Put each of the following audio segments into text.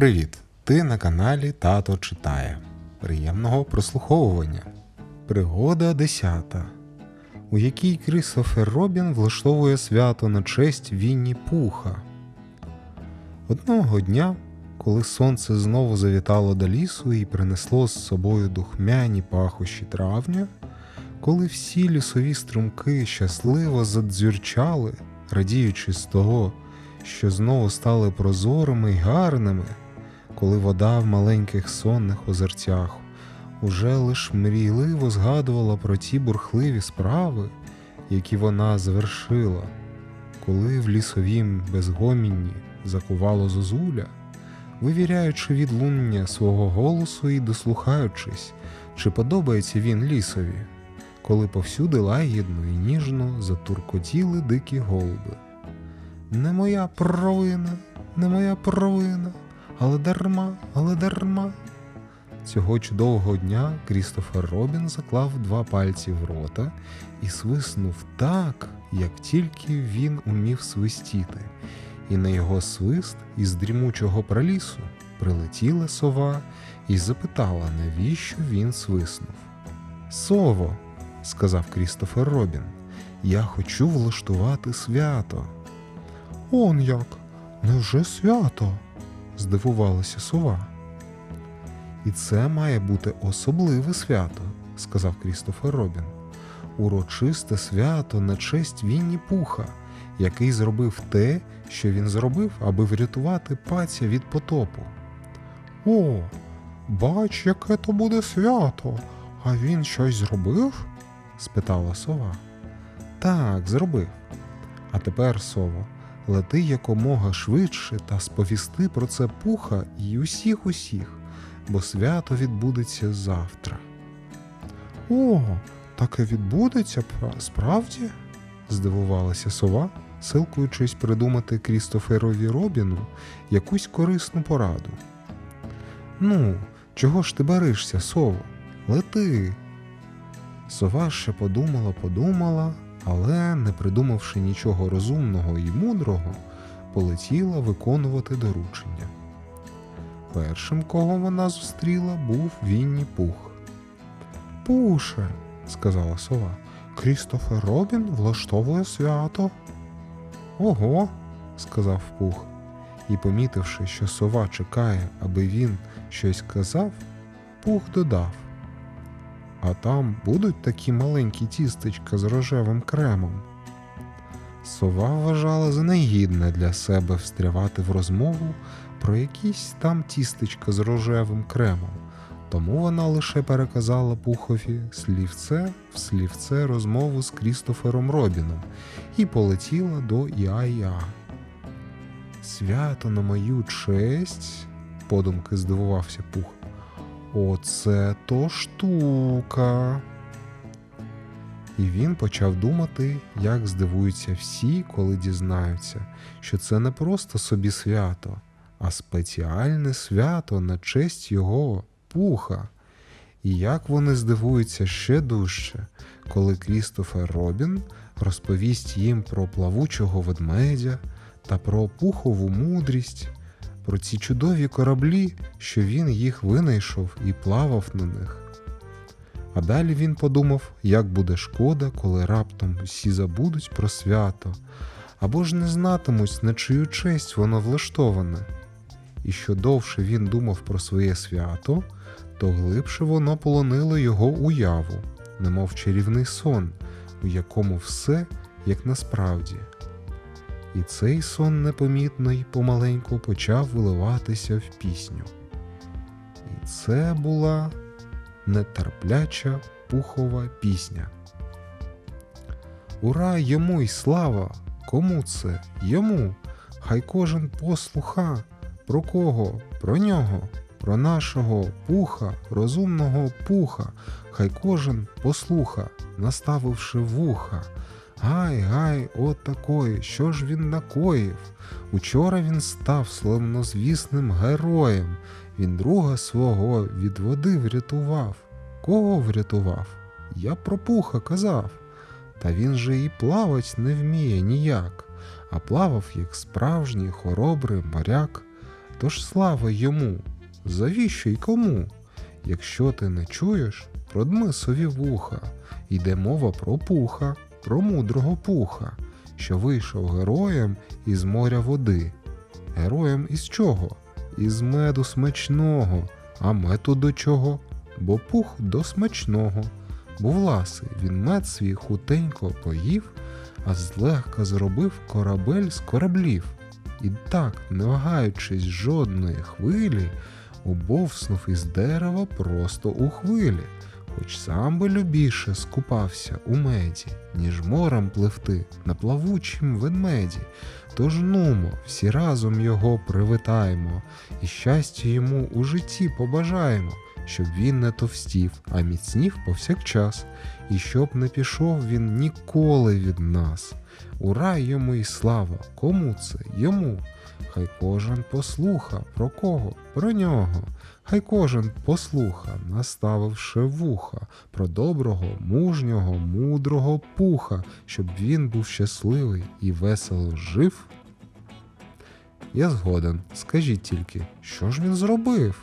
Привіт! Ти на каналі Тато читає. Приємного прослуховування. Пригода 10, у якій Крістофер Робін влаштовує свято на честь Вінні Пуха. Одного дня, коли сонце знову завітало до лісу і принесло з собою духмяні пахощі травня, коли всі лісові струмки щасливо задзюрчали, радіючи з того, що знову стали прозорими й гарними, коли вода в маленьких сонних озерцях уже лиш мрійливо згадувала про ті бурхливі справи, які вона звершила, коли в лісовім безгомінні закувало зозуля, вивіряючи відлуння свого голосу і дослухаючись, чи подобається він лісові, коли повсюди лагідно і ніжно затуркотіли дикі голуби. Не моя провина, не моя провина, але дарма, але дарма. Цього чудового дня Крістофер Робін заклав два пальці в рота і свиснув так, як тільки він умів свистіти, і на його свист із дрімучого пралісу прилетіла сова і запитала, навіщо він свиснув. Сово, сказав Крістофер Робін, я хочу влаштувати свято. Он як? Невже свято? Здивувалася сова. І це має бути особливе свято, сказав Крістофер Робін. Урочисте свято на честь Вінні Пуха, який зробив те, що він зробив, аби врятувати паця від потопу. О, бач, яке то буде свято. А він щось зробив? спитала сова. Так, зробив. А тепер, сово, лети якомога швидше та сповісти про це пуха і усіх усіх, бо свято відбудеться завтра. О, таке відбудеться справді? здивувалася сова, силкуючись придумати Крістоферові Робіну якусь корисну пораду. Ну, чого ж ти баришся, сово? Лети. Сова ще подумала, подумала, але, не придумавши нічого розумного і мудрого, полетіла виконувати доручення. Першим, кого вона зустріла, був Вінні Пух. Пуше, сказала сова, Крістофер Робін влаштовує свято. Ого, сказав Пух, і, помітивши, що сова чекає, аби він щось казав, Пух додав. А там будуть такі маленькі тістечка з рожевим кремом. Сова вважала за негідне для себе встрявати в розмову про якісь там тістечка з рожевим кремом, тому вона лише переказала Пухові слівце в слівце розмову з Крістофером Робіном і полетіла до Іа-Іа. Свято на мою честь, подумки здивувався Пух. Оце то штука. І він почав думати, як здивуються всі, коли дізнаються, що це не просто собі свято, а спеціальне свято на честь його пуха. І як вони здивуються ще дужче, коли Крістофер Робін розповість їм про плавучого ведмедя та про пухову мудрість, про ці чудові кораблі, що він їх винайшов і плавав на них. А далі він подумав, як буде шкода, коли раптом всі забудуть про свято, або ж не знатимуть, на чию честь воно влаштоване. І що довше він думав про своє свято, то глибше воно полонило його уяву, немов чарівний сон, у якому все як насправді. І цей сон непомітно й помаленьку почав виливатися в пісню. І це була нетерпляча пухова пісня. Ура йому й слава! Кому це? Йому. Хай кожен послуха. Про кого? Про нього, про нашого пуха, розумного пуха. Хай кожен послуха, наставивши вуха. Гай, гай, от такої, що ж він накоїв? Учора він став славнозвісним героєм. Він друга свого від води врятував. Кого врятував? Я про пуха казав. Та він же і плавать не вміє ніяк, а плавав як справжній хоробрий моряк. Тож слава йому, завіщо й кому? Якщо ти не чуєш, продми сові вуха, йде мова про пуха, про мудрого пуха, що вийшов героєм із моря води. Героєм із чого? Із меду смачного, а мету до чого? Бо пух до смачного. Був ласий, він мед свій хутенько поїв, а злегка зробив корабель з кораблів. І так, не вагаючись жодної хвилі, убовснув із дерева просто у хвилі, хоч сам би любіше скупався у меді, ніж морем пливти на плавучім ведмеді. Тож нумо, всі разом його привітаємо, і щастя йому у житті побажаємо, щоб він не товстів, а міцнів повсякчас, і щоб не пішов він ніколи від нас. Ура йому і слава! Кому це? Йому. Хай кожен послуха про кого? Про нього. Хай кожен послуха, наставивши вуха про доброго, мужнього, мудрого пуха, щоб він був щасливий і весело жив. Я згоден, скажіть тільки, що ж він зробив?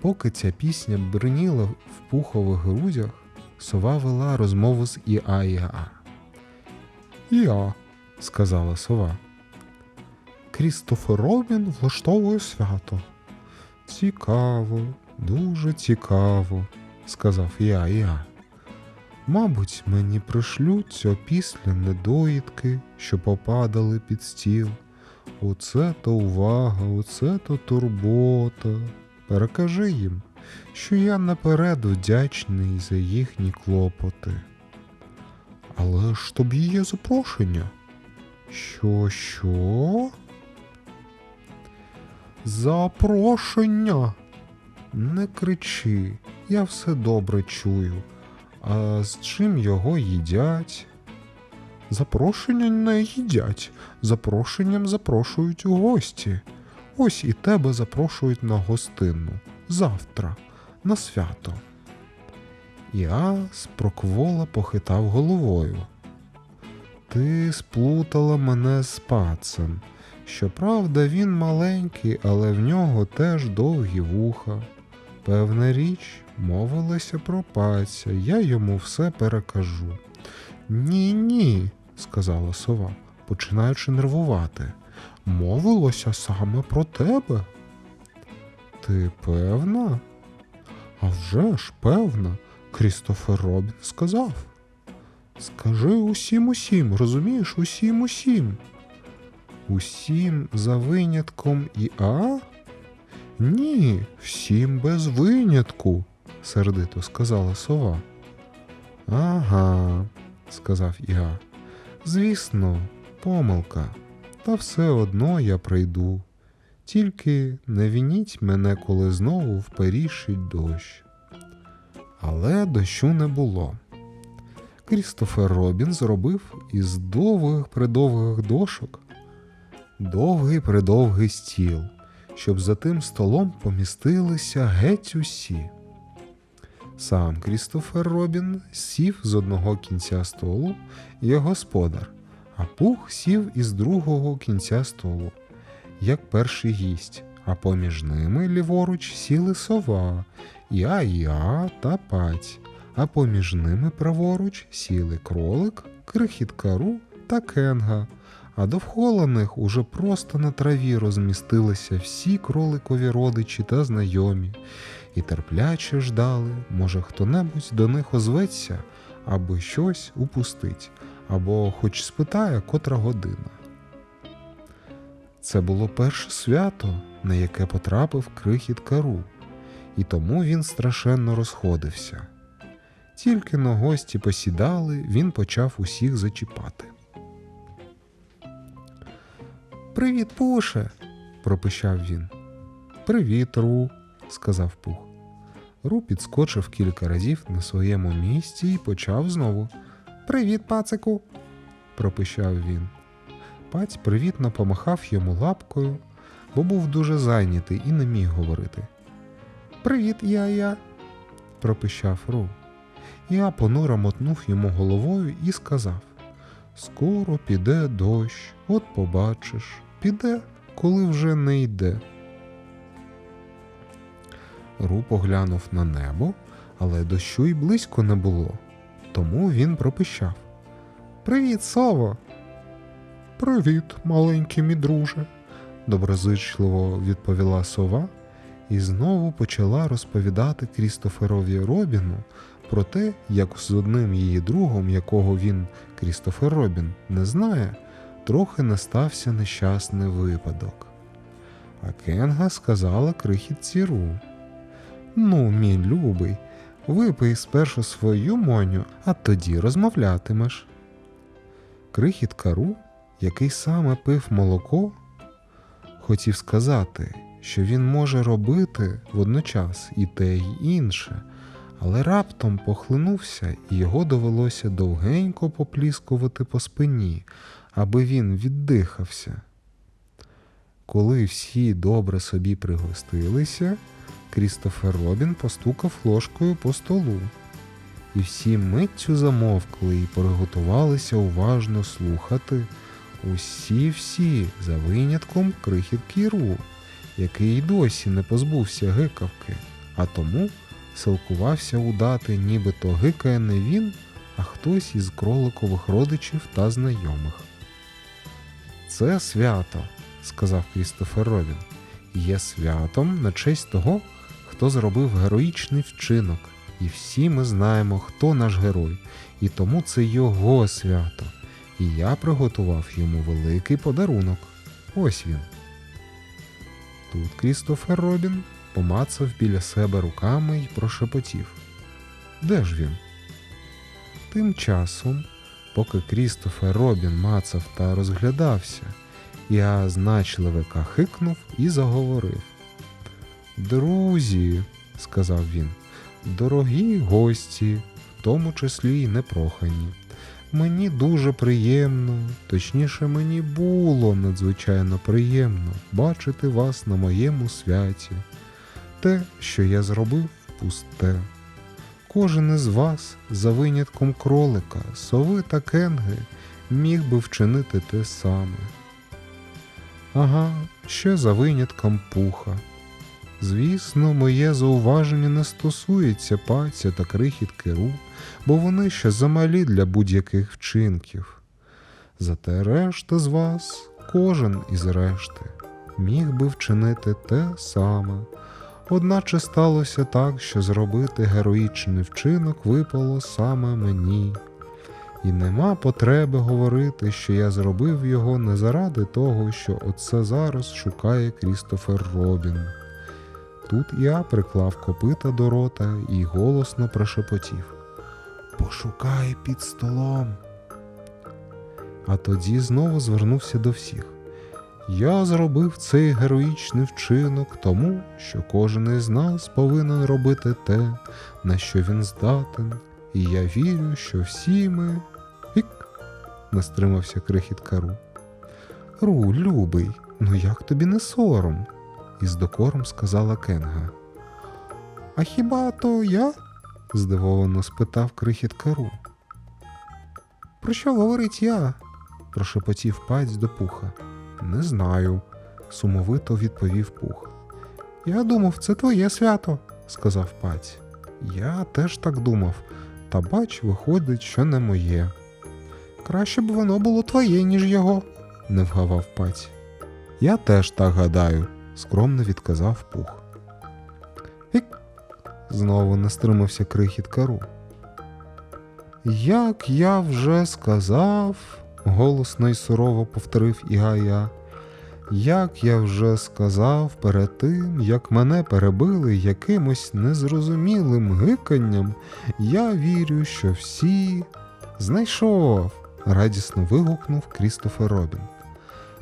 Поки ця пісня бриніла в пухових грудях, сова вела розмову з Іа-Іа. Іа, сказала сова. Крістофер Робін влаштовує свято. Цікаво, дуже цікаво, сказав я я. Мабуть, мені пришлються опісля недоїдки, що попадали під стіл. Оце то увага, оце то турбота. Перекажи їм, що я наперед вдячний за їхні клопоти. Але ж тобі є запрошення. Що, що? Запрошення. Не кричи, я все добре чую. А з чим його їдять? Запрошення не їдять. Запрошенням запрошують у гості. Ось і тебе запрошують на гостину. Завтра, на свято. Я спроквола похитав головою. Ти сплутала мене з пацем. Щоправда, він маленький, але в нього теж довгі вуха. Певна річ, мовилася про паця, я йому все перекажу. Ні, ні, сказала сова, починаючи нервувати. Мовилося саме про тебе. Ти певна? А вже ж певна, Крістофер Робін сказав. Скажи усім усім, розумієш, усім усім. Усім за винятком і А? Ні, всім без винятку, сердито сказала сова. Ага, сказав Іа. Звісно, помилка, та все одно я прийду. Тільки не вініть мене, коли знову вперішить дощ. Але дощу не було. Крістофер Робін зробив із довгих придовгих дошок довгий придовгий стіл, щоб за тим столом помістилися геть усі. Сам Крістофер Робін сів з одного кінця столу, як господар, а пух сів із другого кінця столу, як перший гість, а поміж ними ліворуч сіли сова, я-я та паць, а поміж ними праворуч сіли кролик, крихіткару та кенга, а довкола них уже просто на траві розмістилися всі кроликові родичі та знайомі, і терпляче ждали, може хто-небудь до них озветься, аби щось упустить, або хоч спитає, котра година. Це було перше свято, на яке потрапив крихіт кару, і тому він страшенно розходився. Тільки на гості посідали, він почав усіх зачіпати. Привіт, Пуше, пропищав він. Привіт, Ру, сказав Пух. Ру підскочив кілька разів на своєму місці і почав знову. Привіт, пацику, пропищав він. Паць привітно помахав йому лапкою, бо був дуже зайнятий і не міг говорити. Привіт, я-я, пропищав Ру. Я понуро мотнув йому головою і сказав: Скоро піде дощ, от побачиш, піде, коли вже не йде. Ру поглянув на небо, але дощу й близько не було. Тому він пропищав. Привіт, сово. Привіт, маленький мій друже, доброзичливо відповіла сова і знову почала розповідати Крістоферові Робіну про те, як з одним її другом, якого він, Крістофер Робін, не знає, трохи не стався нещасний випадок. А Кенга сказала крихітці Ру. Ну, мій любий, випий спершу свою моню, а тоді розмовлятимеш. Крихіт Кару, який саме пив молоко, хотів сказати, що він може робити водночас і те, й інше, але раптом похлинувся, і його довелося довгенько попліскувати по спині, аби він віддихався. Коли всі добре собі пригостилися, Крістофер Робін постукав ложкою по столу, і всі миттю замовкли і приготувалися уважно слухати усі всі за винятком крихітки Ру, який й досі не позбувся гикавки, а тому силкувався удати, нібито гикає не він, а хтось із кроликових родичів та знайомих. Це свято, сказав Крістофер Робін, є святом на честь того, хто зробив героїчний вчинок, і всі ми знаємо, хто наш герой, і тому це його свято. І я приготував йому великий подарунок. Ось він. Тут Крістофер Робін помацав біля себе руками і прошепотів. Де ж він? Тим часом, поки Крістофер Робін мацав та розглядався, я значливо кахикнув і заговорив. Друзі, сказав він, дорогі гості, в тому числі й непрохані. Мені дуже приємно, точніше, мені було надзвичайно приємно бачити вас на моєму святі. Те, що я зробив, пусте. Кожен із вас, за винятком кролика, сови та кенги, міг би вчинити те саме. Ага, ще за винятком пуха. Звісно, моє зауваження не стосується паця та крихітки ру, бо вони ще замалі для будь-яких вчинків. Зате решта з вас, кожен із решти, міг би вчинити те саме. Одначе сталося так, що зробити героїчний вчинок випало саме мені. І нема потреби говорити, що я зробив його не заради того, що оце зараз шукає Крістофер Робін. Тут я приклав копита до рота і голосно прошепотів Пошукай під столом. А тоді знову звернувся до всіх. Я зробив цей героїчний вчинок тому, що кожен із нас повинен робити те, на що він здатен, і я вірю, що всі ми. Вік. не крихіт Кару. Ру, любий, ну як тобі не сором? із докором сказала Кенга. А хіба то я? здивовано спитав крихіт Кару. Про що говорить я? прошепотів паць до пуха. Не знаю, сумовито відповів пух. Я думав, це твоє свято, сказав паць. Я теж так думав, та бач, виходить, що не моє. Краще б воно було твоє, ніж його, не вгавав паць. Я теж так гадаю, скромно відказав пух. Вік. Знову не стримався крихіт кару. Як я вже сказав, голосно й сурово повторив Ігая. Як я вже сказав перед тим, як мене перебили якимось незрозумілим гиканням, я вірю, що всі знайшов. радісно вигукнув Крістофер Робін.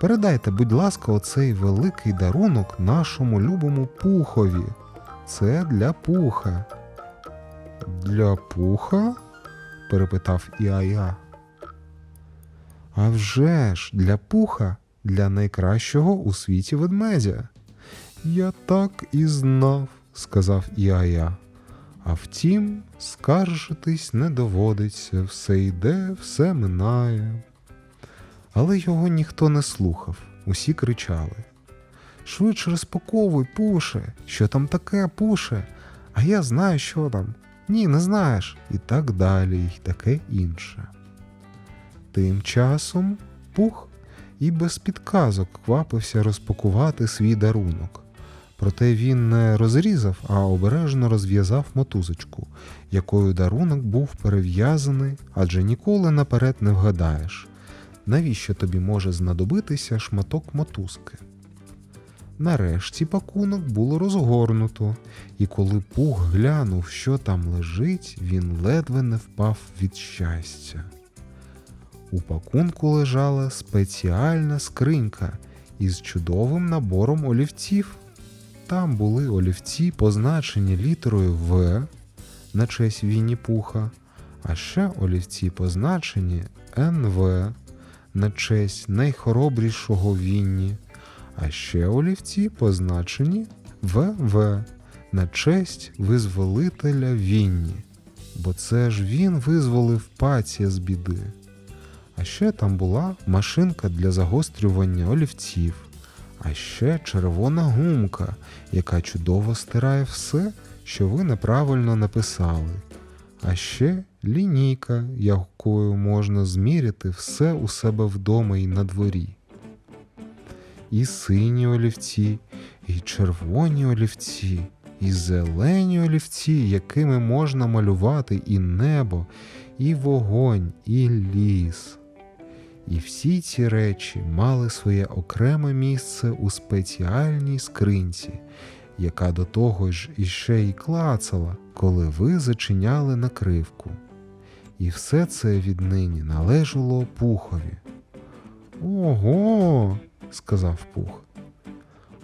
Передайте, будь ласка, оцей великий дарунок нашому любому пухові. Це для пуха. Для пуха? перепитав Іая. А вже ж, для пуха, для найкращого у світі ведмедя. Я так і знав, сказав Іая. А втім, скаржитись не доводиться, все йде, все минає. Але його ніхто не слухав, усі кричали Швидше розпаковуй, пуше. Що там таке, пуше? А я знаю, що там. Ні, не знаєш. І так далі, і таке інше. Тим часом пух і без підказок квапився розпакувати свій дарунок. Проте він не розрізав, а обережно розв'язав мотузочку, якою дарунок був перев'язаний, адже ніколи наперед не вгадаєш, навіщо тобі може знадобитися шматок мотузки. Нарешті пакунок було розгорнуто, і коли пух глянув, що там лежить, він ледве не впав від щастя. У пакунку лежала спеціальна скринька із чудовим набором олівців. Там були олівці, позначені літерою В на честь Вінні Пуха, а ще олівці позначені НВ на честь найхоробрішого Вінні, а ще олівці позначені ВВ на честь визволителя Вінні, бо це ж він визволив пація з біди. А ще там була машинка для загострювання олівців, а ще червона гумка, яка чудово стирає все, що ви неправильно написали. А ще лінійка, якою можна зміряти все у себе вдома і на дворі. І сині олівці, і червоні олівці, і зелені олівці, якими можна малювати і небо, і вогонь, і ліс. І всі ці речі мали своє окреме місце у спеціальній скринці, яка до того ж іще й клацала, коли ви зачиняли накривку. І все це віднині належало пухові. Ого, сказав пух.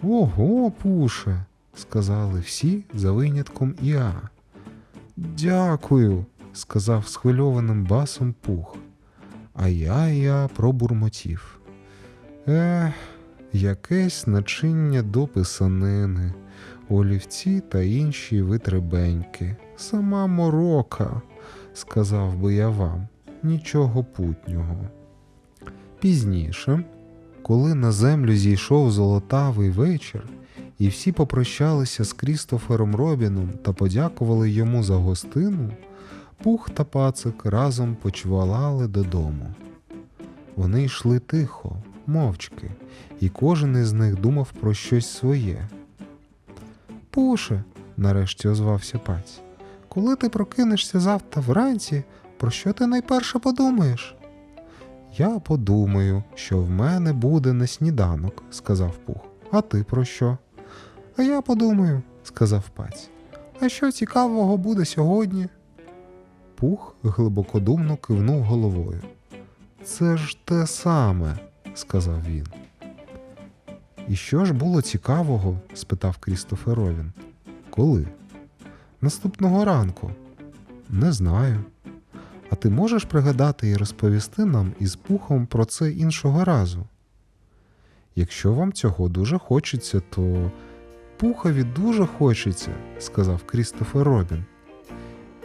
Ого, пуше, сказали всі за винятком Іа. Дякую, сказав схвильованим басом пух. А я я пробурмотів. Ех, якесь начиння до писанини, олівці та інші витребеньки. Сама морока, сказав би я вам, нічого путнього. Пізніше, коли на землю зійшов золотавий вечір, і всі попрощалися з Крістофером Робіном та подякували йому за гостину, Пух та пацик разом почвалали додому. Вони йшли тихо, мовчки, і кожен із них думав про щось своє. Пуше, нарешті озвався паць, коли ти прокинешся завтра вранці, про що ти найперше подумаєш? Я подумаю, що в мене буде на сніданок, сказав Пух. А ти про що? А я подумаю, сказав паць. А що цікавого буде сьогодні? Пух глибокодумно кивнув головою. Це ж те саме, сказав він. І що ж було цікавого? спитав Крістофер Ровін. Коли? Наступного ранку. Не знаю. А ти можеш пригадати і розповісти нам із пухом про це іншого разу? Якщо вам цього дуже хочеться, то пухові дуже хочеться, сказав Крістофер Робін.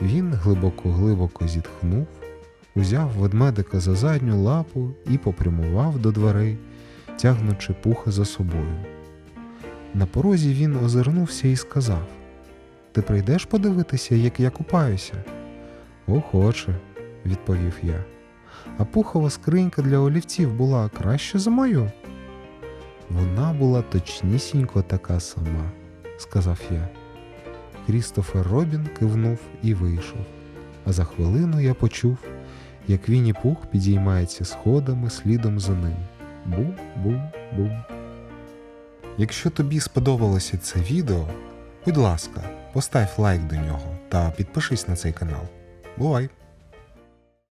Він глибоко-глибоко зітхнув, узяв ведмедика за задню лапу і попрямував до дверей, тягнучи пуха за собою. На порозі він озирнувся і сказав: Ти прийдеш подивитися, як я купаюся? Охоче, відповів я. А пухова скринька для олівців була краще за мою. Вона була точнісінько така сама, сказав я. Крістофер Робін кивнув і вийшов. А за хвилину я почув, як Вінні Пух підіймається сходами слідом за ним. Бум-бум-бум. Якщо тобі сподобалося це відео, будь ласка, постав лайк до нього та підпишись на цей канал. Бувай!